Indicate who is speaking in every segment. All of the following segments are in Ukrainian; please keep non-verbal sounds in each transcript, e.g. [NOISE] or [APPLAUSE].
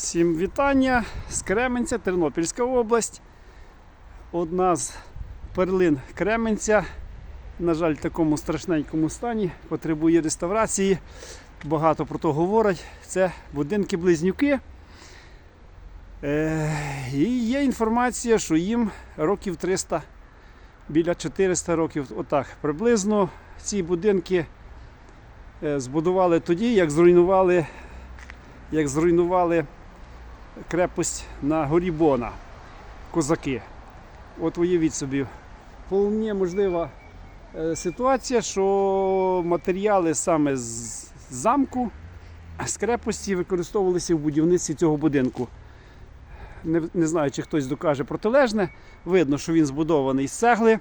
Speaker 1: Всім вітання з Кременця, Тернопільська область. Одна з перлин Кременця, на жаль, в такому страшненькому стані, потребує реставрації. Багато про то говорять. Це будинки-близнюки. Е, і є інформація, що їм років 300, біля 400 років, отак, приблизно ці будинки е, збудували тоді, як зруйнували, як зруйнували крепость на горі Бона, козаки. От уявіть собі, вполне можлива е, ситуація, що матеріали саме з замку, з крепості використовувалися в будівництві цього будинку. Не, не знаю, чи хтось докаже протилежне. Видно, що він збудований з цегли.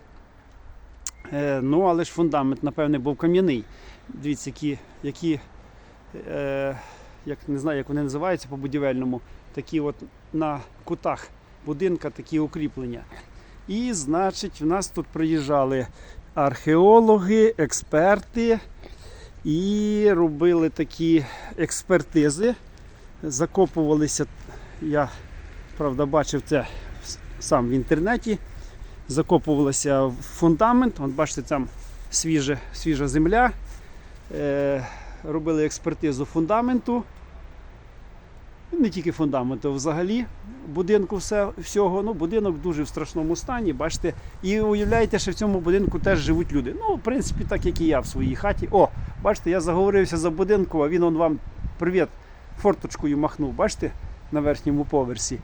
Speaker 1: Е, ну, але ж фундамент, напевне, був кам'яний. Дивіться, які, які е, як не знаю, як вони називаються по будівельному, такі от на кутах будинка такі укріплення. І, значить, в нас тут приїжджали археологи, експерти і робили такі експертизи. Закопувалися, я правда бачив це сам в інтернеті. Закопувалися в фундамент. От бачите, там свіжа, свіжа земля. Е, робили експертизу фундаменту. Не тільки фундаменту, взагалі будинку все, всього. Ну, будинок дуже в страшному стані. Бачите, і уявляєте, що в цьому будинку теж живуть люди. Ну, в принципі, так як і я в своїй хаті. О, бачите, я заговорився за будинку, а він он вам привіт форточкою махнув. Бачите, на верхньому поверсі.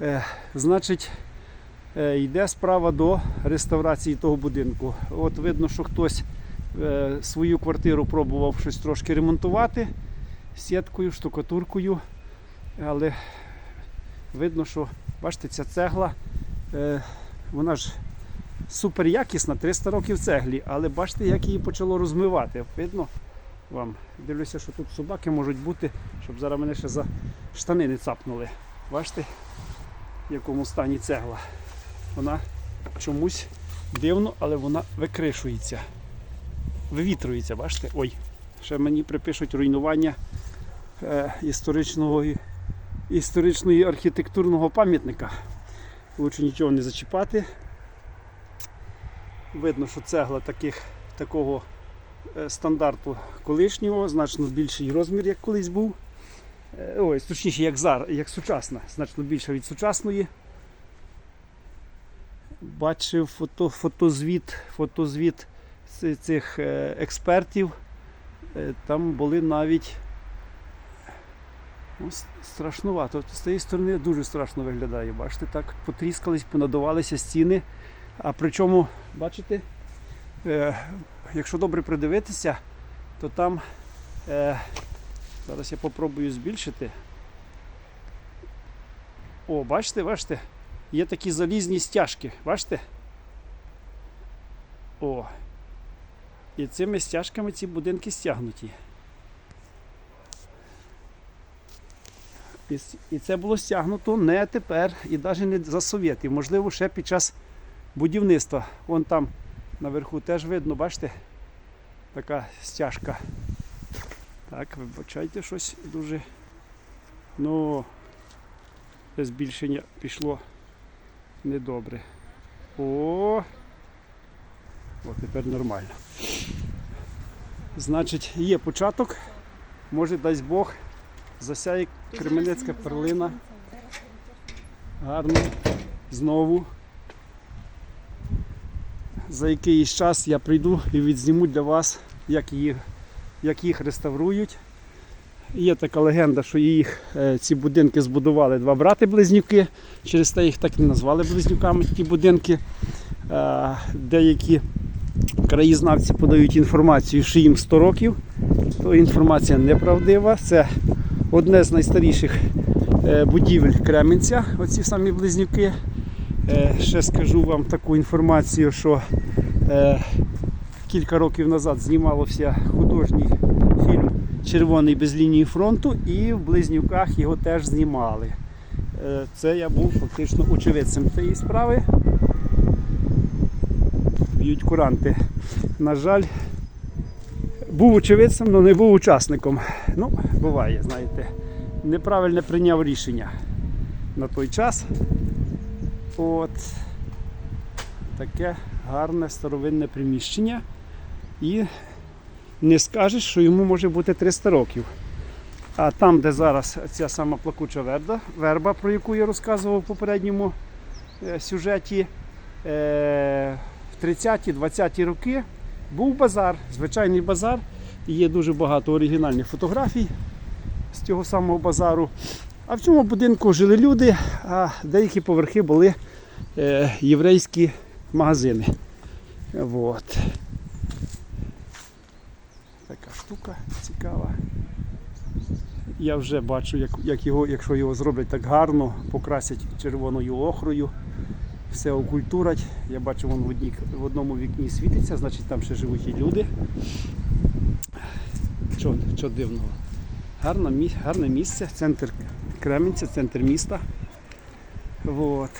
Speaker 1: Е, значить, е, йде справа до реставрації того будинку. От видно, що хтось свою квартиру пробував щось трошки ремонтувати сіткою, штукатуркою. Але видно, що бачите, ця цегла, е, вона ж супер якісна, 300 років цеглі, але бачите, як її почало розмивати. Видно вам. Дивлюся, що тут собаки можуть бути, щоб зараз мене ще за штани не цапнули. Бачите, в якому стані цегла. Вона чомусь дивно, але вона викришується. Вивітрується, бачите? Ой, ще мені припишуть руйнування е, історичного історичної архітектурного пам'ятника. Лучше нічого не зачіпати. Видно, що цегла таких, такого е, стандарту колишнього, значно більший розмір, як колись був. Е, Ой, точніше, як зараз, як сучасна, значно більша від сучасної. Бачив фото, фотозвіт, фотозвіт цих е, експертів. Е, Там були навіть Ну, с- страшнувато. З цієї сторони дуже страшно виглядає. Бачите, так потріскались, понадувалися стіни. А причому, бачите, е, якщо добре придивитися, то там зараз я попробую збільшити. О, бачите, бачите, є такі залізні стяжки, бачите? О. І цими стяжками ці будинки стягнуті. І, це було стягнуто не тепер і навіть не за совєтів. Можливо, ще під час будівництва. Вон там наверху теж видно, бачите, така стяжка. Так, вибачайте щось дуже. Ну, це збільшення пішло недобре. О! О, тепер нормально. Значить, є початок. Може, дасть Бог, засяє Кременецька перлина. Гарно. Знову. За якийсь час я прийду і відзніму для вас, як їх, як їх реставрують. Є така легенда, що їх е, ці будинки збудували два брати-близнюки. Через те їх так не назвали близнюками ті будинки. Е, Деякі краєзнавці подають інформацію, що їм 100 років. То інформація неправдива. Це одне з найстаріших е, будівель Кременця, оці самі близнюки. Е, Ще скажу вам таку інформацію, що е, кілька років назад знімався художній фільм Червоний без лінії фронту і в Близнюках його теж знімали. Це я був фактично очевидцем цієї справи. Б'ють куранти. На жаль, був очевидцем, але не був учасником. Ну, буває, знаєте. неправильне прийняв рішення на той час. От таке гарне старовинне приміщення. І не скажеш, що йому може бути 300 років. А там, де зараз ця сама плакуча верба, верба про яку я розказував в попередньому е, сюжеті, е, в 30-20-ті роки був базар, звичайний базар. І є дуже багато оригінальних фотографій з цього самого базару. А в цьому будинку жили люди, а деякі поверхи були е, єврейські магазини. Вот. Така штука цікава. Я вже бачу, як, як його, якщо його зроблять так гарно, покрасять червоною охрою, все окультурать. Я бачу, вон в, одній, в одному вікні світиться, значить там ще живуть і люди. Що, що дивного? Гарне, гарне місце, центр Кременця, центр міста. Вот.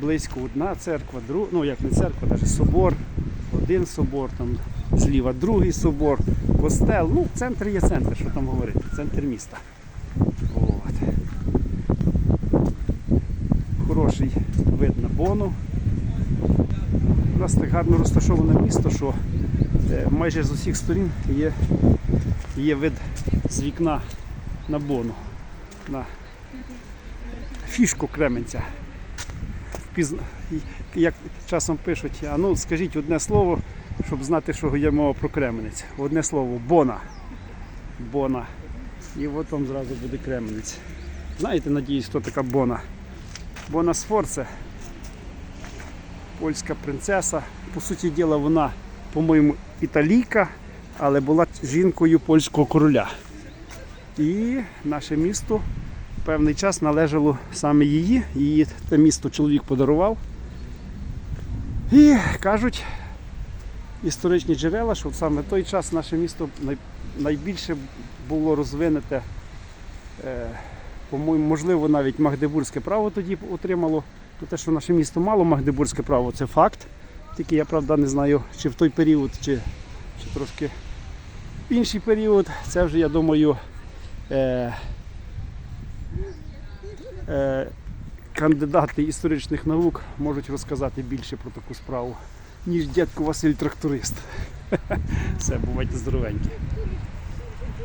Speaker 1: Близько одна церква, друг, ну як не церква, навіть собор, один собор, там зліва другий собор, костел. Ну, центр є центр, що там говорити, центр міста. Вид на бону. У нас так гарно розташоване місто, що е, майже з усіх сторін є, є вид з вікна на бону, на фішку Кременця. Як часом пишуть, а ну скажіть одне слово, щоб знати, що є мова про Кременець. Одне слово Бона. Бона. І от там зразу буде Кременець. Знаєте, надіюсь, хто така Бона? Бона Сфорце. Польська принцеса. По суті діла, вона, по-моєму, італійка, але була жінкою польського короля. І наше місто певний час належало саме її. Її те місто чоловік подарував. І кажуть історичні джерела, що саме в той час наше місто найбільше було розвинуте, е, можливо, навіть Магдебурзьке право тоді отримало. Ну, те, що наше місто мало Магдебурзьке право, це факт. Тільки я правда не знаю, чи в той період, чи, чи трошки інший період. Це вже, я думаю, е, е, кандидати історичних наук можуть розказати більше про таку справу, ніж дядько Василь тракторист. [LAUGHS] Все, бувайте здоровенькі.